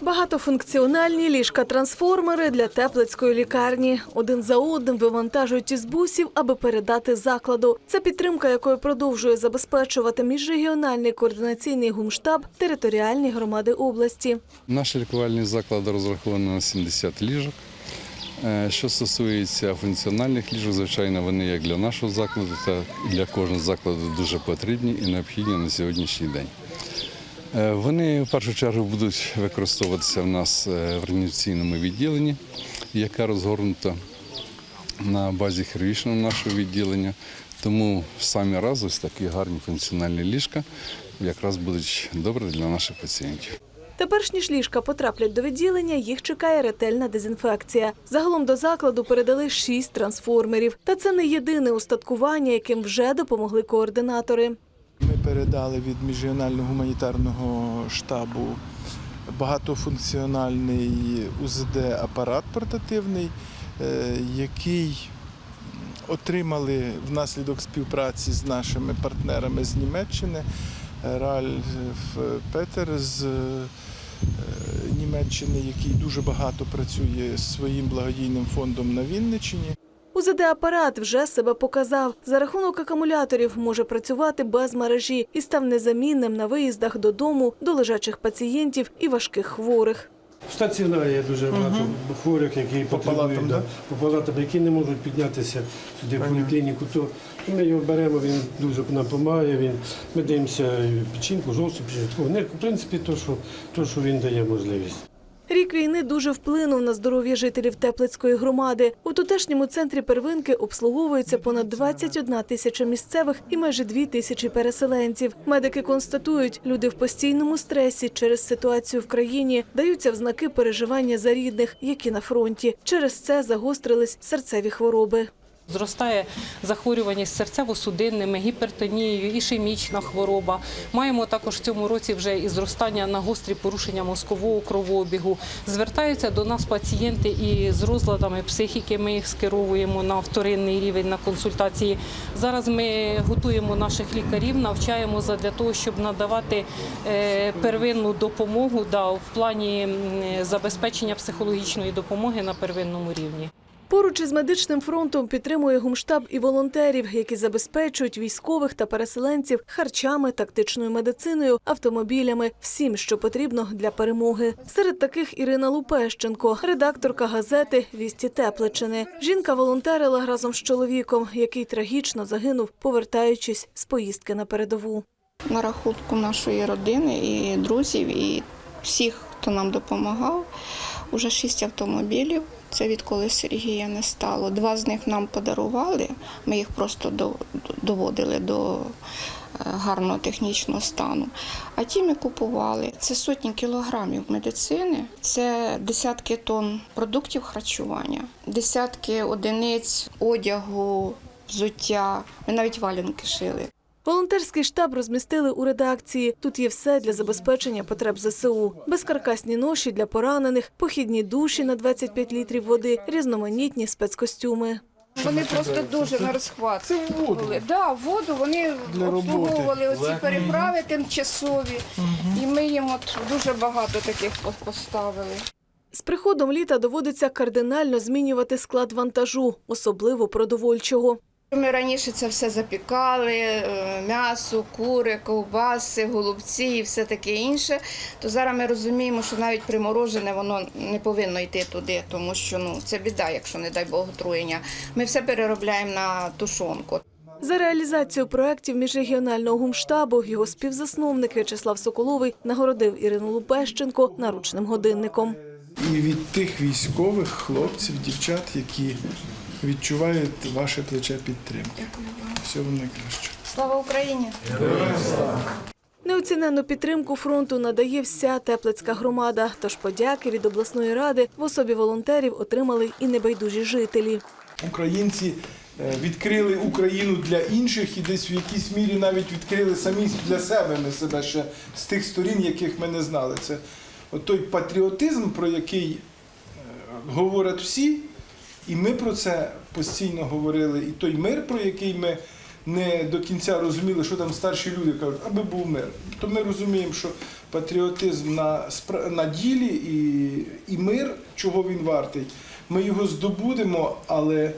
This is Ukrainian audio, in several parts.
Багатофункціональні ліжка-трансформери для теплицької лікарні. Один за одним вивантажують із бусів, аби передати закладу. Це підтримка, якою продовжує забезпечувати міжрегіональний координаційний гумштаб територіальні громади області. Наш лікувальний заклад розрахований на 70 ліжок. Е, Що стосується функціональних ліжок, звичайно, вони як для нашого закладу, так і для кожного закладу дуже потрібні і необхідні на сьогоднішній день. Е, Вони в першу чергу будуть використовуватися в нас е, в реанімаційному відділенні, яке розгорнуто на базі хірургічного нашого відділення. Тому в самі раз ось такі гарні функціональні ліжка якраз будуть добре для наших пацієнтів. Тепер ніж ліжка потраплять до відділення, їх чекає ретельна дезінфекція. Загалом до закладу передали шість трансформерів. Та це не єдине устаткування, яким вже допомогли координатори. Передали від міжрегіонального гуманітарного штабу багатофункціональний УЗД-апарат портативний, е, який отримали внаслідок співпраці з нашими партнерами з Німеччини. Ральф Петер з е, Німеччини, який дуже багато працює з своїм благодійним фондом на Вінниччині. УЗД-апарат вже себе показав. За рахунок акумуляторів може працювати без мережі і став незамінним на виїздах додому до лежачих пацієнтів і важких хворих. В стаціонарі є дуже багато хворих, які По палатам, да, по палатам, які не можуть піднятися сюди в поліклініку. То ми його беремо, він дуже нам допомагає. Він, ми дивимося печінку, жовчу, печінку. В принципі, то що, то, що він дає можливість. Рік війни дуже вплинув на здоров'я жителів Теплицької громади. У тутешньому центрі первинки обслуговується понад 21 тисяча місцевих і майже 2 тисячі переселенців. Медики констатують, люди в постійному стресі через ситуацію в країні даються в знаки переживання за рідних, які на фронті. Через це загострились серцеві хвороби. Зростає захворюваність серцево-судинними, гіпертонією, ішемічна хвороба. Маємо також в цьому році вже і зростання на гострі порушення мозкового кровообігу. Звертаються до нас пацієнти і з розладами психіки. Ми їх скеровуємо на вторинний рівень на консультації. Зараз ми готуємо наших лікарів, навчаємо для того, щоб надавати е, первинну допомогу да, в плані забезпечення психологічної допомоги на первинному рівні. Поруч із медичним фронтом підтримує гумштаб і волонтерів, які забезпечують військових та переселенців харчами, тактичною медициною, автомобілями, всім, що потрібно для перемоги. Серед таких Ірина Лупещенко, редакторка газети Вісті Тепличини. Жінка волонтерила разом з чоловіком, який трагічно загинув, повертаючись з поїздки на передову. на рахунку нашої родини і друзів, і всіх, хто нам допомагав. Уже шість автомобілів. Це відколи Сергія не стало. Два з них нам подарували. Ми їх просто до- доводили до е, гарного технічного стану. А ті ми купували. Це сотні кілограмів медицини, це десятки тонн продуктів харчування, десятки одиниць одягу, взуття. Ми навіть валянки шили. Волонтерський штаб розмістили у редакції. Тут є все для забезпечення потреб ЗСУ. Безкаркасні ноші для поранених, похідні душі на 25 літрів води, різноманітні спецкостюми. Вони просто дуже на розхват. Це воду. були. Да, воду вони обслуговували оці переправи тимчасові. І ми їм от дуже багато таких поставили. З приходом літа доводиться кардинально змінювати склад вантажу, особливо продовольчого. Ми раніше це все запікали, е, м'ясо, кури, ковбаси, голубці і все таке інше. То зараз ми розуміємо, що навіть приморожене воно не повинно йти туди, тому що ну це біда, якщо не дай Бог отруєння. Ми все переробляємо на тушонку. За реалізацію проєктів міжрегіонального гумштабу його співзасновник В'ячеслав Соколовий нагородив Ірину Лупещенко наручним годинником. і від тих військових хлопців, дівчат, які відчувають ваше плече підтримки. Всього найкращого. Слава Україні! Неоціненну підтримку фронту надає вся теплицька громада. Тож подяки від обласної ради в особі волонтерів отримали і небайдужі жителі. Українці е, відкрили Україну для інших і десь в якійсь мірі навіть відкрили самі для себе ми себе ще з тих сторін, яких ми не знали. Це от той патріотизм, про який е, говорять всі, і ми про це постійно говорили, і той мир, про який ми не до кінця розуміли, що там старші люди кажуть, аби був мир. То ми розуміємо, що патріотизм на, на ділі і, і мир, чого він вартий, ми його здобудемо, але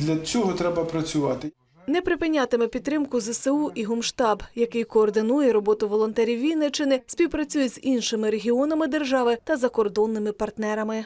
для цього треба працювати. Не припинятиме підтримку ЗСУ і Гумштаб, який координує роботу волонтерів Вінничини, співпрацює з іншими регіонами держави та закордонними партнерами.